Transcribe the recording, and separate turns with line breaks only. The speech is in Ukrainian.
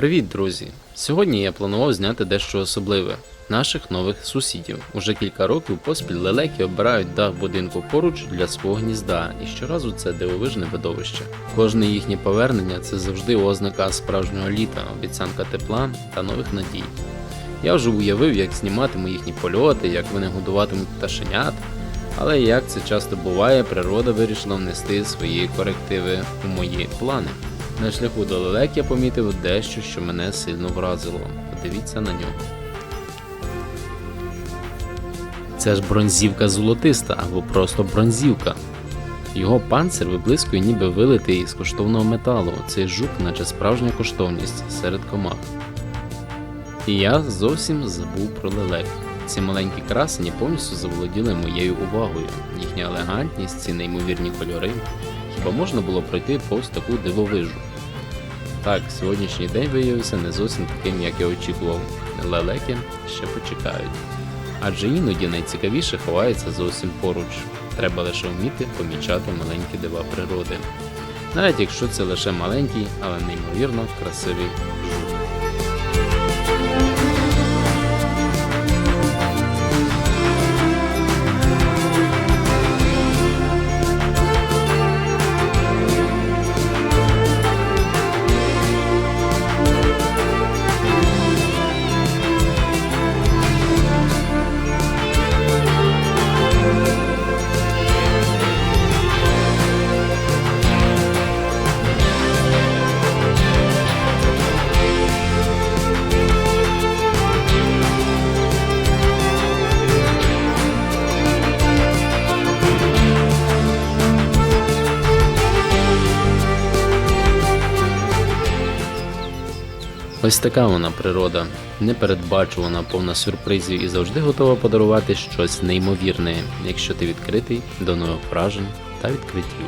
Привіт, друзі! Сьогодні я планував зняти дещо особливе наших нових сусідів. Уже кілька років поспіль лелеки обирають дах будинку поруч для свого гнізда, і щоразу це дивовижне видовище. Кожне їхнє повернення це завжди ознака справжнього літа, обіцянка тепла та нових надій. Я вже уявив, як зніматиму їхні польоти, як вони годуватимуть пташенят. Але як це часто буває, природа вирішила внести свої корективи у мої плани. На шляху до лелек я помітив дещо, що мене сильно вразило. Подивіться на нього. Це ж бронзівка золотиста або просто бронзівка. Його панцир виблискує, ніби вилитий із коштовного металу. Цей жук, наче справжня коштовність серед комах. І я зовсім забув про лелек. Ці маленькі красені повністю заволоділи моєю увагою. Їхня елегантність, ці неймовірні кольори. Хіба можна було пройти повз таку дивовижу? Так, сьогоднішній день виявився не зовсім таким, як я очікував. Лелеки ще почекають. Адже іноді найцікавіше ховається зовсім поруч. Треба лише вміти помічати маленькі дива природи. Навіть якщо це лише маленький, але неймовірно красивий жук. Ось така вона природа, непередбачувана, повна сюрпризів і завжди готова подарувати щось неймовірне, якщо ти відкритий до нових вражень та відкриттів.